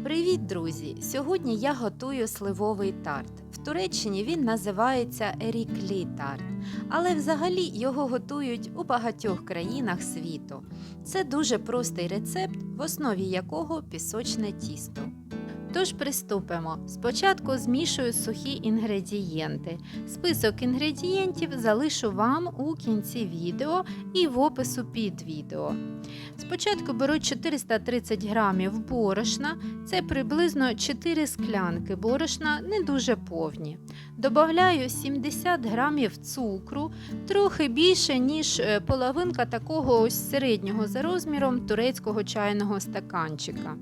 Привіт, друзі! Сьогодні я готую сливовий тарт. В Туреччині він називається еріклі тарт, але взагалі його готують у багатьох країнах світу. Це дуже простий рецепт, в основі якого пісочне тісто. Тож приступимо. Спочатку змішую сухі інгредієнти. Список інгредієнтів залишу вам у кінці відео і в опису під відео. Спочатку беру 430 грамів борошна, це приблизно 4 склянки борошна, не дуже повні. Добавляю 70 грамів цукру, трохи більше, ніж е, половинка такого ось середнього за розміром турецького чайного стаканчика.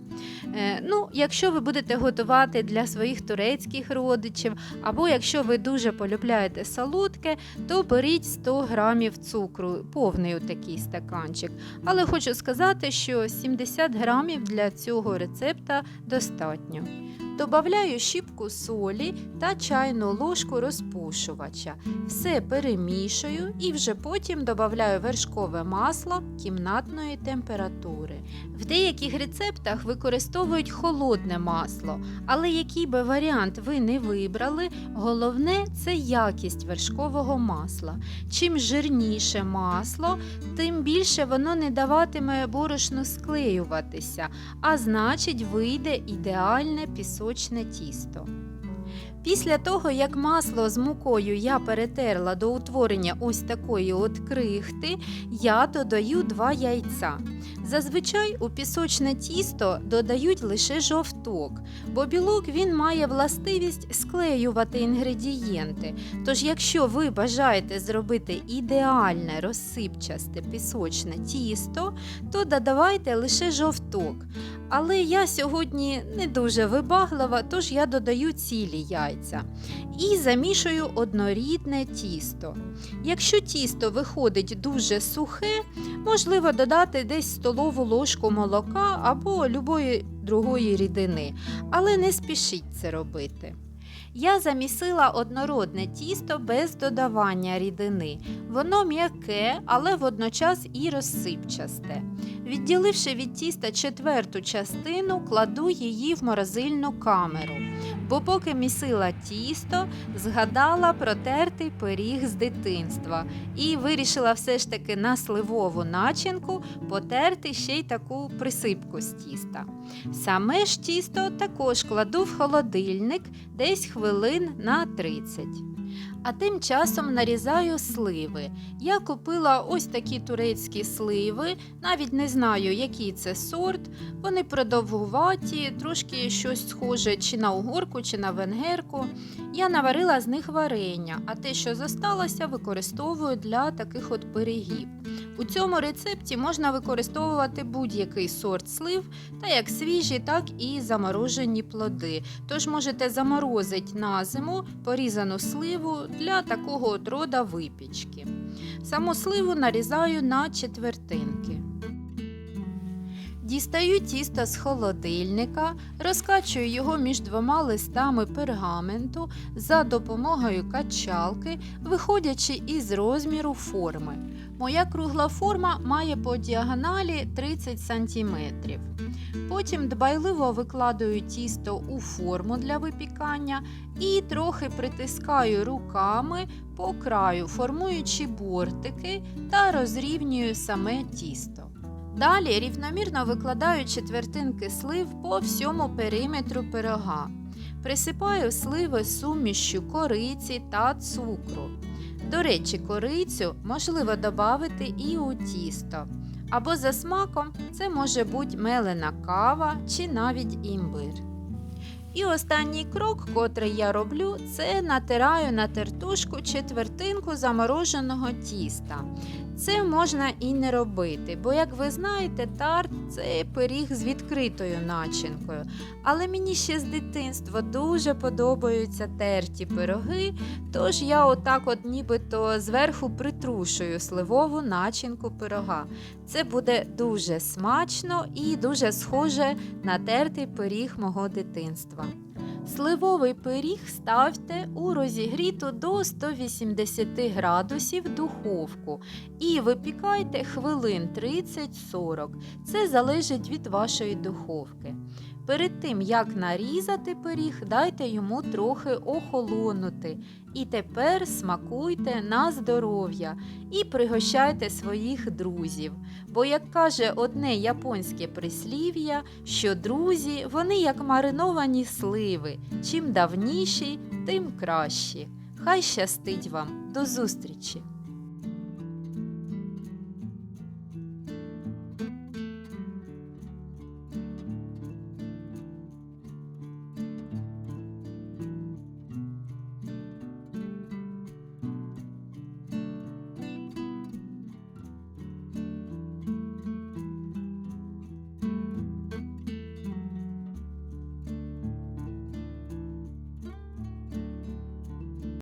Е, ну, якщо ви будете готувати для своїх турецьких родичів, або якщо ви дуже полюбляєте солодке, то беріть 100 грамів цукру, повний такий стаканчик. Але хочу сказати, що 70 грамів для цього рецепта достатньо. Добавляю щіпку солі та чайну ложку розпушувача. Все перемішую і вже потім додаю вершкове масло кімнатної температури. В деяких рецептах використовують холодне масло, але який би варіант ви не вибрали, головне це якість вершкового масла. Чим жирніше масло, тим більше воно не даватиме борошну склеюватися, а значить вийде ідеальне пісочне тісто. Після того, як масло з мукою я перетерла до утворення ось такої от крихти, я додаю 2 яйця. Зазвичай у пісочне тісто додають лише жовток, бо білок він має властивість склеювати інгредієнти. Тож, якщо ви бажаєте зробити ідеальне розсипчасте пісочне тісто, то додавайте лише жовток. Але я сьогодні не дуже вибаглива, тож я додаю цілі яйця і замішую однорідне тісто. Якщо тісто виходить дуже сухе, можливо додати десь столову ложку молока або любої другої рідини, але не спішіть це робити. Я замісила однородне тісто без додавання рідини. Воно м'яке, але водночас і розсипчасте. Відділивши від тіста четверту частину, кладу її в морозильну камеру. Бо поки місила тісто, згадала про тертий пиріг з дитинства і вирішила все ж таки на сливову начинку потерти ще й таку присипку з тіста. Саме ж тісто також кладу в холодильник десь хвилин на 30. А тим часом нарізаю сливи. Я купила ось такі турецькі сливи, навіть не знаю, який це сорт. Вони продовгуваті, трошки щось схоже чи на угорку, чи на венгерку. Я наварила з них варення, а те, що зосталося, використовую для таких от пирігів. У цьому рецепті можна використовувати будь-який сорт слив, та як свіжі, так і заморожені плоди. Тож можете заморозити на зиму порізану сливу для такого от рода випічки. Саму сливу нарізаю на четвертинки. Дістаю тісто з холодильника, розкачую його між двома листами пергаменту за допомогою качалки, виходячи із розміру форми. Моя кругла форма має по діагоналі 30 см. Потім дбайливо викладаю тісто у форму для випікання і трохи притискаю руками по краю, формуючи бортики та розрівнюю саме тісто. Далі рівномірно викладаю четвертинки слив по всьому периметру пирога. Присипаю сливи сумішю кориці та цукру. До речі, корицю можливо додати і у тісто. Або за смаком це може бути мелена кава чи навіть імбир. І останній крок, котрий я роблю, це натираю на тертушку четвертинку замороженого тіста. Це можна і не робити, бо, як ви знаєте, тарт це пиріг з відкритою начинкою. Але мені ще з дитинства дуже подобаються терті пироги, тож я отак от нібито зверху притрушую сливову начинку пирога. Це буде дуже смачно і дуже схоже на тертий пиріг мого дитинства. Сливовий пиріг ставте у розігріту до 180 градусів духовку і випікайте хвилин 30-40. Це залежить від вашої духовки. Перед тим, як нарізати пиріг, дайте йому трохи охолонути. І тепер смакуйте на здоров'я і пригощайте своїх друзів. Бо, як каже одне японське прислів'я, що друзі вони як мариновані сливи. Чим давніші, тим кращі. Хай щастить вам. До зустрічі!